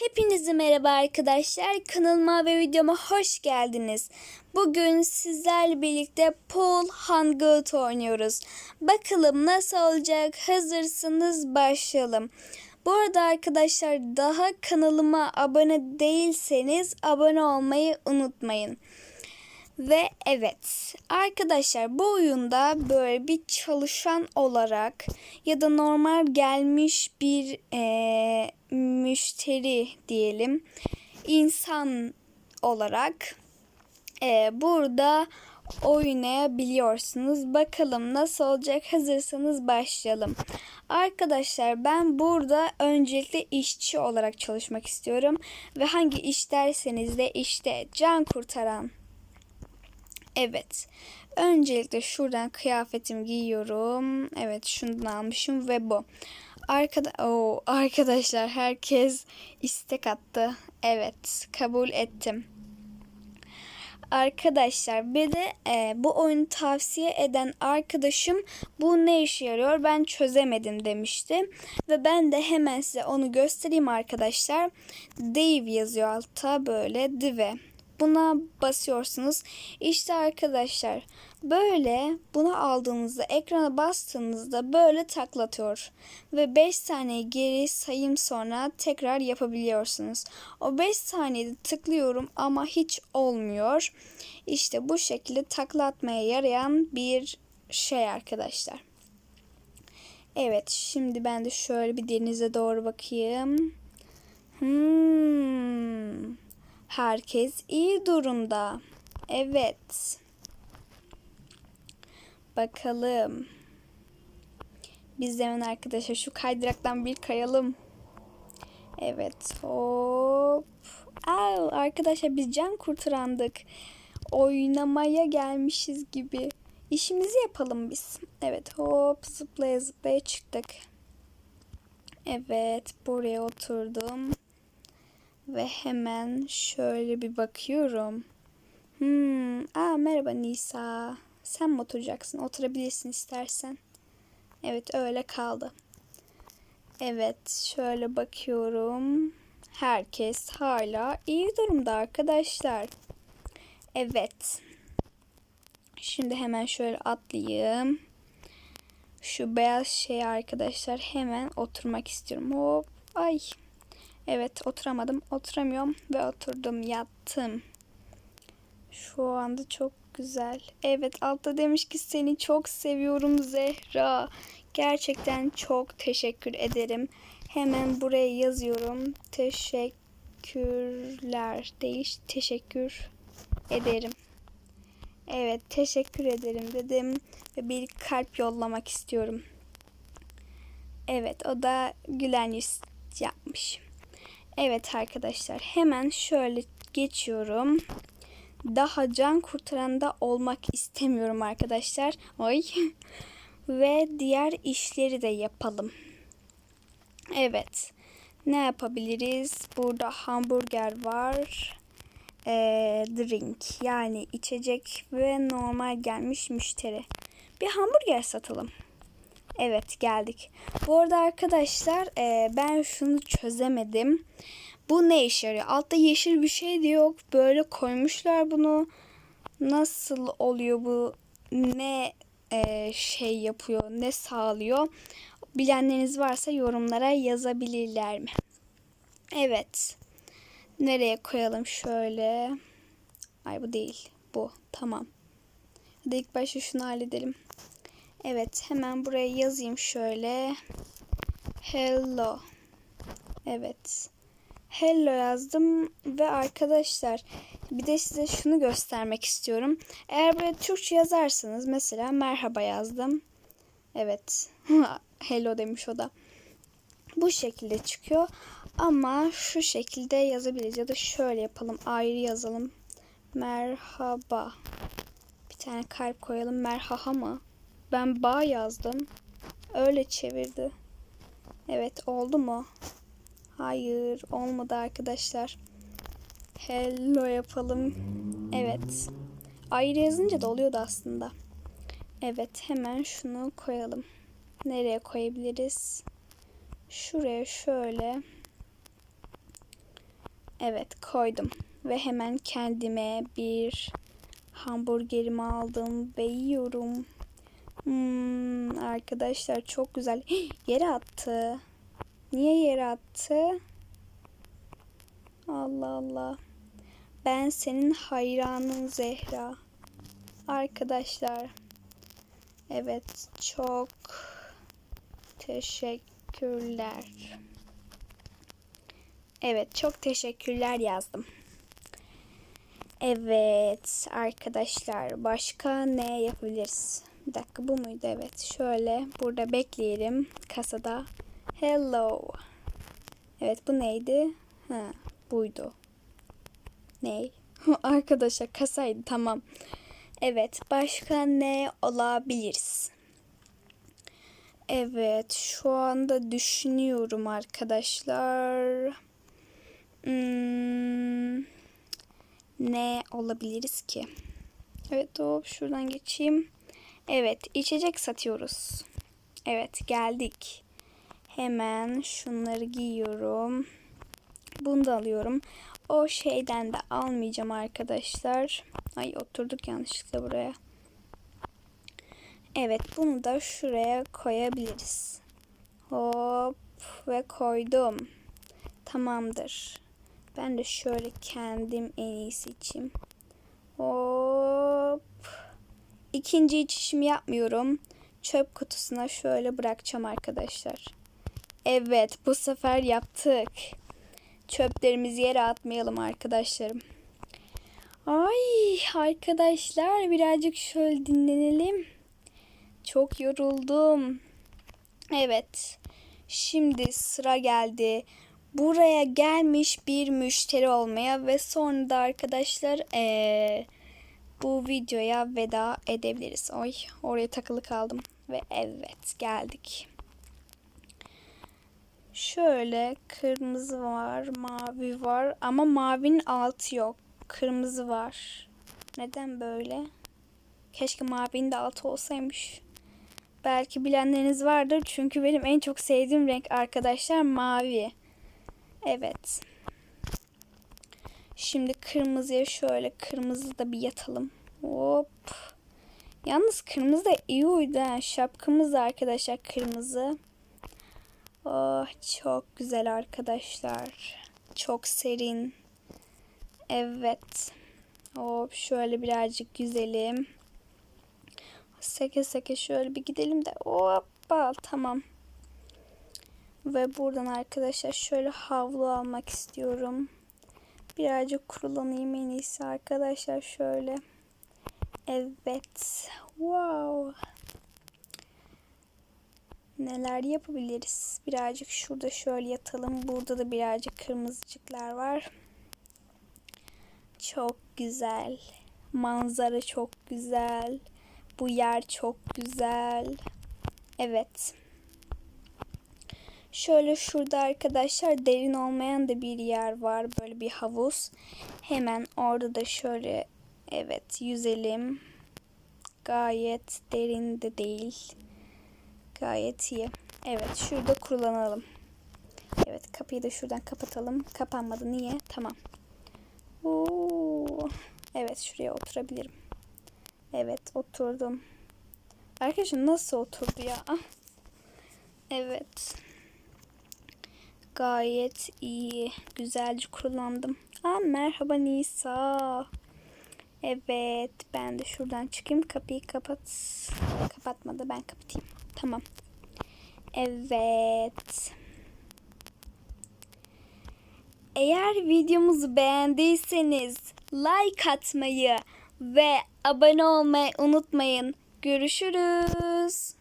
Hepinize merhaba arkadaşlar. Kanalıma ve videoma hoş geldiniz. Bugün sizlerle birlikte Pool Hangout oynuyoruz. Bakalım nasıl olacak? Hazırsınız başlayalım. Bu arada arkadaşlar daha kanalıma abone değilseniz abone olmayı unutmayın. Ve evet arkadaşlar bu oyunda böyle bir çalışan olarak ya da normal gelmiş bir eee, müşteri diyelim insan olarak eee, burada oynayabiliyorsunuz. Bakalım nasıl olacak hazırsanız başlayalım. Arkadaşlar ben burada öncelikle işçi olarak çalışmak istiyorum. Ve hangi iş derseniz de işte can kurtaran Evet. Öncelikle şuradan kıyafetimi giyiyorum. Evet şundan almışım ve bu. Arkada Oo, arkadaşlar herkes istek attı. Evet kabul ettim. Arkadaşlar bir de e, bu oyunu tavsiye eden arkadaşım bu ne işe yarıyor ben çözemedim demişti. Ve ben de hemen size onu göstereyim arkadaşlar. Dave yazıyor altta böyle Dive. Buna basıyorsunuz. İşte arkadaşlar böyle bunu aldığınızda ekrana bastığınızda böyle taklatıyor. Ve 5 saniye geri sayım sonra tekrar yapabiliyorsunuz. O 5 saniyede tıklıyorum ama hiç olmuyor. İşte bu şekilde taklatmaya yarayan bir şey arkadaşlar. Evet şimdi ben de şöyle bir denize doğru bakayım. Hmm. Herkes iyi durumda. Evet. Bakalım. Biz de hemen arkadaşlar şu kaydıraktan bir kayalım. Evet. Hop. Au, arkadaşlar biz can kurtarandık. Oynamaya gelmişiz gibi. İşimizi yapalım biz. Evet hop zıplaya zıplaya çıktık. Evet buraya oturdum. Ve hemen şöyle bir bakıyorum. Hmm, aa merhaba Nisa. Sen mi oturacaksın? Oturabilirsin istersen. Evet öyle kaldı. Evet şöyle bakıyorum. Herkes hala iyi durumda arkadaşlar. Evet. Şimdi hemen şöyle atlayayım. Şu beyaz şey arkadaşlar hemen oturmak istiyorum. Hop. Ay. Evet oturamadım. Oturamıyorum ve oturdum yattım. Şu anda çok güzel. Evet altta demiş ki seni çok seviyorum Zehra. Gerçekten çok teşekkür ederim. Hemen buraya yazıyorum. Teşekkürler değil teşekkür ederim. Evet teşekkür ederim dedim ve bir kalp yollamak istiyorum. Evet o da gülen yüz yapmış. Evet arkadaşlar hemen şöyle geçiyorum. Daha can kurtaranda olmak istemiyorum arkadaşlar. Oy. Ve diğer işleri de yapalım. Evet. Ne yapabiliriz? Burada hamburger var. Ee, drink yani içecek ve normal gelmiş müşteri. Bir hamburger satalım. Evet geldik. Bu arada arkadaşlar e, ben şunu çözemedim. Bu ne işe yarıyor? Altta yeşil bir şey de yok. Böyle koymuşlar bunu. Nasıl oluyor bu? Ne e, şey yapıyor? Ne sağlıyor? Bilenleriniz varsa yorumlara yazabilirler mi? Evet. Nereye koyalım şöyle? Ay bu değil. Bu. Tamam. Hadi ilk başta şunu halledelim. Evet hemen buraya yazayım şöyle. Hello. Evet. Hello yazdım ve arkadaşlar bir de size şunu göstermek istiyorum. Eğer böyle Türkçe yazarsanız mesela merhaba yazdım. Evet. Hello demiş o da. Bu şekilde çıkıyor. Ama şu şekilde yazabiliriz ya da şöyle yapalım. Ayrı yazalım. Merhaba. Bir tane kalp koyalım. Merhaha mı? Ben bağ yazdım. Öyle çevirdi. Evet oldu mu? Hayır olmadı arkadaşlar. Hello yapalım. Evet. Ayrı yazınca da oluyordu aslında. Evet hemen şunu koyalım. Nereye koyabiliriz? Şuraya şöyle. Evet koydum. Ve hemen kendime bir hamburgerimi aldım ve yiyorum. Hmm, arkadaşlar çok güzel. Yere attı. Niye yere attı? Allah Allah. Ben senin hayranın Zehra. Arkadaşlar. Evet çok teşekkürler. Evet çok teşekkürler yazdım. Evet arkadaşlar başka ne yapabiliriz? Bir dakika bu muydu? Evet şöyle burada bekleyelim kasada. Hello. Evet bu neydi? Ha buydu. Ney? Arkadaşlar kasaydı tamam. Evet başka ne olabiliriz? Evet şu anda düşünüyorum arkadaşlar. Hmm, ne olabiliriz ki? Evet hop şuradan geçeyim. Evet içecek satıyoruz. Evet geldik. Hemen şunları giyiyorum. Bunu da alıyorum. O şeyden de almayacağım arkadaşlar. Ay oturduk yanlışlıkla buraya. Evet bunu da şuraya koyabiliriz. Hop ve koydum. Tamamdır. Ben de şöyle kendim en iyisi içeyim. Hop. İkinci içişimi yapmıyorum. Çöp kutusuna şöyle bırakacağım arkadaşlar. Evet bu sefer yaptık. Çöplerimizi yere atmayalım arkadaşlarım. Ay arkadaşlar birazcık şöyle dinlenelim. Çok yoruldum. Evet. Şimdi sıra geldi. Buraya gelmiş bir müşteri olmaya ve sonra da arkadaşlar ee, bu videoya veda edebiliriz. Oy oraya takılı kaldım. Ve evet geldik. Şöyle kırmızı var, mavi var ama mavinin altı yok. Kırmızı var. Neden böyle? Keşke mavinin de altı olsaymış. Belki bilenleriniz vardır çünkü benim en çok sevdiğim renk arkadaşlar mavi. Evet. Şimdi kırmızıya şöyle kırmızı da bir yatalım. Hop. Yalnız kırmızı da iyi uydu ha. Şapkamız da arkadaşlar kırmızı. Oh çok güzel arkadaşlar. Çok serin. Evet. Hop şöyle birazcık güzelim. Seke seke şöyle bir gidelim de hoppa tamam. Ve buradan arkadaşlar şöyle havlu almak istiyorum. Birazcık kurulanayım en iyisi arkadaşlar şöyle. Evet. Wow. Neler yapabiliriz? Birazcık şurada şöyle yatalım. Burada da birazcık kırmızıcıklar var. Çok güzel. Manzara çok güzel. Bu yer çok güzel. Evet. Şöyle şurada arkadaşlar derin olmayan da bir yer var. Böyle bir havuz. Hemen orada da şöyle evet yüzelim. Gayet derin de değil. Gayet iyi. Evet şurada kurulanalım. Evet kapıyı da şuradan kapatalım. Kapanmadı. Niye? Tamam. Oo. Evet şuraya oturabilirim. Evet oturdum. Arkadaşlar nasıl oturdu ya? Ah. Evet. Gayet iyi. Güzelce kurulandım. Aa, merhaba Nisa. Evet ben de şuradan çıkayım. Kapıyı kapat. Kapatmadı ben kapatayım. Tamam. Evet. Eğer videomuzu beğendiyseniz like atmayı ve abone olmayı unutmayın. Görüşürüz.